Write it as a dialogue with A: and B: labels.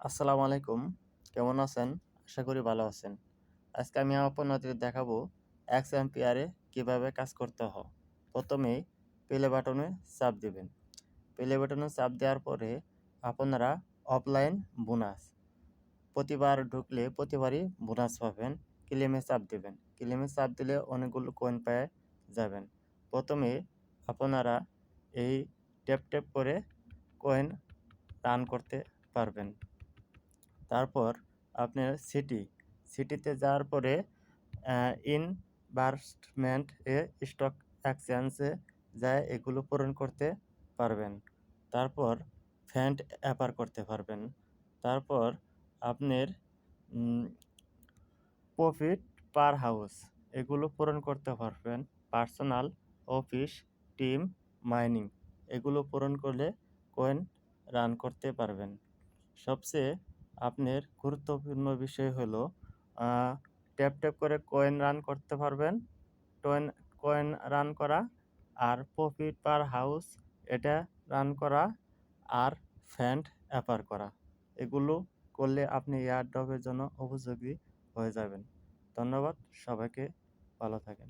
A: আসসালামু আলাইকুম। কেমন আছেন? আশা করি ভালো আছেন। আজকে আমি আপনাদের দেখাবো এক্স এম্পিয়ারে কীভাবে কাজ করতে হয়। প্রথমেই প্লে বাটনে চাপ দেবেন। প্লে বাটনে চাপ দেওয়ার পরে আপনারা অফলাইন বোনাস প্রতিবার ঢুকলে প্রতিবারই বোনাস পাবেন। ক্লেমে চাপ দেবেন। ক্লেমে চাপ দিলে অনেকগুলো কয়েন পেয়ে যাবেন। প্রথমে আপনারা এই ট্যাপ ট্যাপ করে কয়েন রান করতে পারবেন। তারপর আপনার সিটি সিটিতে যাওয়ার পরে ইনভার্সমেন্ট এ স্টক এক্সচেঞ্জে যায়, এগুলো পূরণ করতে পারবেন। তারপর ফ্যান্ট অ্যাপার করতে পারবেন। তারপর আপনার প্রফিট পার হাউস এগুলো পূরণ করতে পারবেন। পার্সোনাল অফিস টিম মাইনিং এগুলো পূরণ করলে কয়েন রান করতে পারবেন। সবচেয়ে আপনার গুরুত্বপূর্ণ বিষয় হলো ট্যাপ ট্যাপ করে কয়েন রান করতে পারবেন। টয়েন কয়েন রান করা আর প্রফিট পার হাউস এটা রান করা আর ফ্যান্ড অ্যাপার করা। এগুলো করলে আপনি এয়ারড্রপের জন্য উপযোগী হয়ে যাবেন। ধন্যবাদ, সবাইকে ভালো থাকেন।